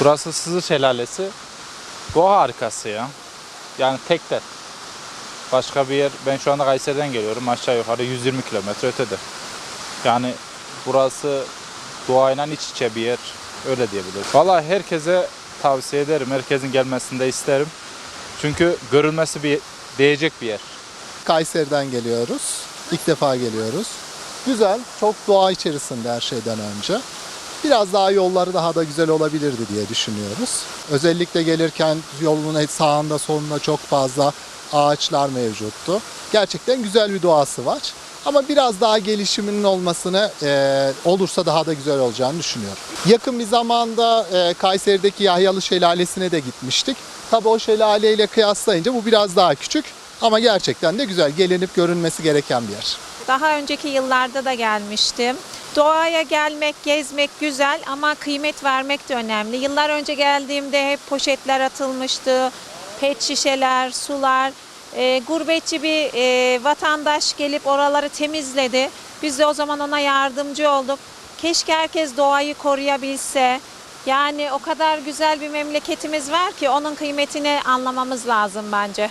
Burası Sızı Şelalesi. Doğa harikası ya. Yani tek de. Başka bir yer, ben şu anda Kayseri'den geliyorum. Aşağı yukarı 120 kilometre ötede. Yani burası doğayla iç içe bir yer. Öyle diyebiliriz. Valla herkese tavsiye ederim. Herkesin gelmesini de isterim. Çünkü görülmesi bir değecek bir yer. Kayseri'den geliyoruz. İlk defa geliyoruz. Güzel, çok doğa içerisinde her şeyden önce. Biraz daha yolları daha da güzel olabilirdi diye düşünüyoruz. Özellikle gelirken yolun sağında solunda çok fazla ağaçlar mevcuttu. Gerçekten güzel bir doğası var. Ama biraz daha gelişiminin olmasını e, olursa daha da güzel olacağını düşünüyorum. Yakın bir zamanda e, Kayseri'deki Yahyalı Şelalesi'ne de gitmiştik. Tabii o şelaleyle kıyaslayınca bu biraz daha küçük. Ama gerçekten de güzel, gelinip görünmesi gereken bir yer. Daha önceki yıllarda da gelmiştim. Doğaya gelmek, gezmek güzel ama kıymet vermek de önemli. Yıllar önce geldiğimde hep poşetler atılmıştı, pet şişeler, sular. E, gurbetçi bir e, vatandaş gelip oraları temizledi. Biz de o zaman ona yardımcı olduk. Keşke herkes doğayı koruyabilse. Yani o kadar güzel bir memleketimiz var ki onun kıymetini anlamamız lazım bence.